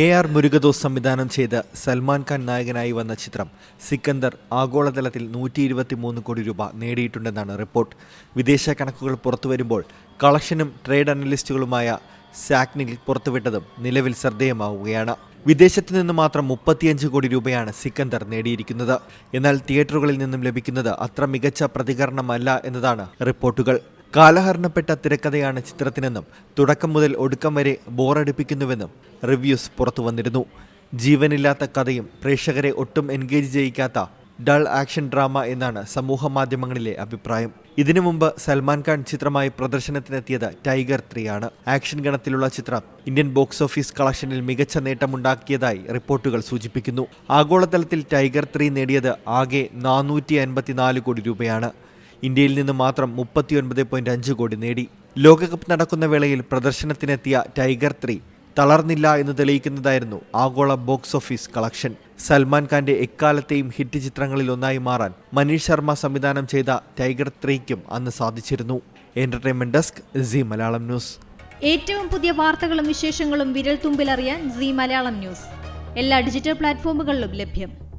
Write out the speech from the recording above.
A R Murugadoss സംവിധാനം ചെയ്ത് സൽമാൻ ഖാൻ നായകനായി വന്ന ചിത്രം സിക്കന്ദർ ആഗോളതലത്തിൽ നൂറ്റി ഇരുപത്തി മൂന്ന് കോടി രൂപ നേടിയിട്ടുണ്ടെന്നാണ് റിപ്പോർട്ട്. വിദേശ കണക്കുകൾ പുറത്തുവരുമ്പോൾ കളക്ഷനും ട്രേഡ് അനലിസ്റ്റുകളുമായ സാക്നിൽ പുറത്തുവിട്ടതും നിലവിൽ ശ്രദ്ധേയമാവുകയാണ്. വിദേശത്തു നിന്ന് മാത്രം മുപ്പത്തിയഞ്ച് കോടി രൂപയാണ് സിക്കന്ദർ നേടിയിരിക്കുന്നത്. എന്നാൽ തിയേറ്ററുകളിൽ നിന്നും ലഭിക്കുന്നത് അത്ര മികച്ച പ്രതികരണമല്ല എന്നതാണ് റിപ്പോർട്ടുകൾ. കാലഹരണപ്പെട്ട തിരക്കഥയാണ് ചിത്രത്തിനെന്നും തുടക്കം മുതൽ ഒടുക്കം വരെ ബോറടിപ്പിക്കുന്നുവെന്നും റിവ്യൂസ് പുറത്തു വന്നിരുന്നു ജീവനില്ലാത്ത കഥയും പ്രേക്ഷകരെ ഒട്ടും എൻഗേജ് ചെയ്യിക്കാത്ത ഡൾ ആക്ഷൻ ഡ്രാമ എന്നാണ് സമൂഹ മാധ്യമങ്ങളിലെ അഭിപ്രായം. ഇതിനു മുമ്പ് സൽമാൻ ഖാൻ ചിത്രമായി പ്രദർശനത്തിനെത്തിയത് ടൈഗർ ത്രീ ആണ് ആക്ഷൻ ഗണത്തിലുള്ള ചിത്രം ഇന്ത്യൻ ബോക്സ് ഓഫീസ് കളക്ഷനിൽ മികച്ച നേട്ടമുണ്ടാക്കിയതായി റിപ്പോർട്ടുകൾ സൂചിപ്പിക്കുന്നു. ആഗോളതലത്തിൽ ടൈഗർ ത്രീ നേടിയത് ആകെ നാനൂറ്റി കോടി രൂപയാണ്. ഇന്ത്യയിൽ നിന്ന് മാത്രം മുപ്പത്തിയൊൻപത് പോയിന്റ് അഞ്ച് കോടി നേടി. ലോകകപ്പ് നടക്കുന്ന വേളയിൽ പ്രദർശനത്തിനെത്തിയ ടൈഗർ ത്രീ തളർന്നില്ല എന്ന് തെളിയിക്കുന്നതായിരുന്നു ആഗോള ബോക്സ് ഓഫീസ് കളക്ഷൻ. സൽമാൻ ഖാന്റെ എക്കാലത്തെയും ഹിറ്റ് ചിത്രങ്ങളിൽ ഒന്നായി മാറാൻ മനീഷ് ശർമ്മ സംവിധാനം ചെയ്ത ടൈഗർ ത്രീക്കും അന്ന് സാധിച്ചിരുന്നു. Entertainment desk Zee Malayalam news. ഏറ്റവും പുതിയ വാർത്തകളും വിശേഷങ്ങളും വിരൽ തുമ്പിലറിയാൻ സി മലയാളം ന്യൂസ്. എല്ലാ ഡിജിറ്റൽ പ്ലാറ്റ്ഫോമുകളിലും ലഭ്യം.